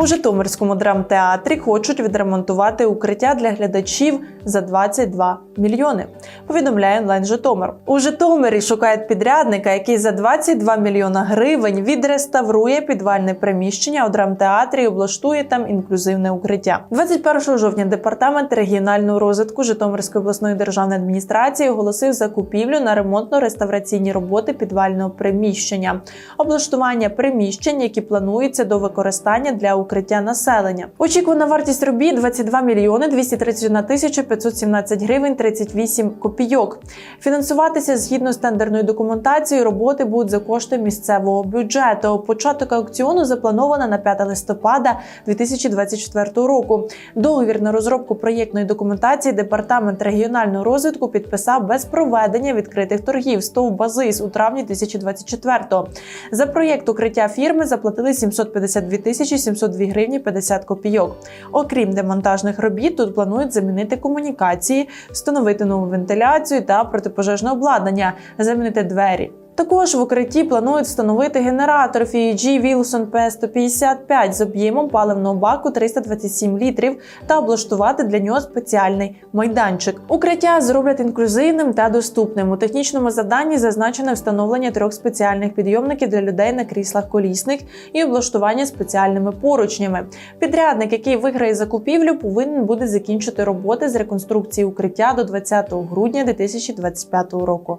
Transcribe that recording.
У Житомирському драмтеатрі хочуть відремонтувати укриття для глядачів за 22 мільйони. Повідомляє онлайн Житомир. У Житомирі шукають підрядника, який за 22 мільйона гривень відреставрує підвальне приміщення у драмтеатрі і облаштує там інклюзивне укриття. 21 жовтня департамент регіонального розвитку Житомирської обласної державної адміністрації оголосив закупівлю на ремонтно-реставраційні роботи підвального приміщення, облаштування приміщень, які плануються до використання для укриття населення. Очікувана вартість робіт 22 мільйони 231 тисяча 517 гривень 38 копійок. Фінансуватися згідно з тендерною документацією роботи будуть за кошти місцевого бюджету. Початок аукціону заплановано на 5 листопада 2024 року. Договір на розробку проєктної документації департамент регіонального розвитку підписав без проведення відкритих торгів СТОВ «Базис» у травні 2024-го. За проєкт укриття фірми заплатили 752 тисячі 702 гривні 50 копійок. Окрім демонтажних робіт, тут планують замінити комунікації, встановити нову вентиляцію та протипожежне обладнання, замінити двері. Також в укритті планують встановити генератор FEG Wilson P155 з об'ємом паливного баку 327 літрів та облаштувати для нього спеціальний майданчик. Укриття зроблять інклюзивним та доступним. У технічному заданні зазначено встановлення трьох спеціальних підйомників для людей на кріслах колісних і облаштування спеціальними поручнями. Підрядник, який виграє закупівлю, повинен буде закінчити роботи з реконструкції укриття до 20 грудня 2025 року.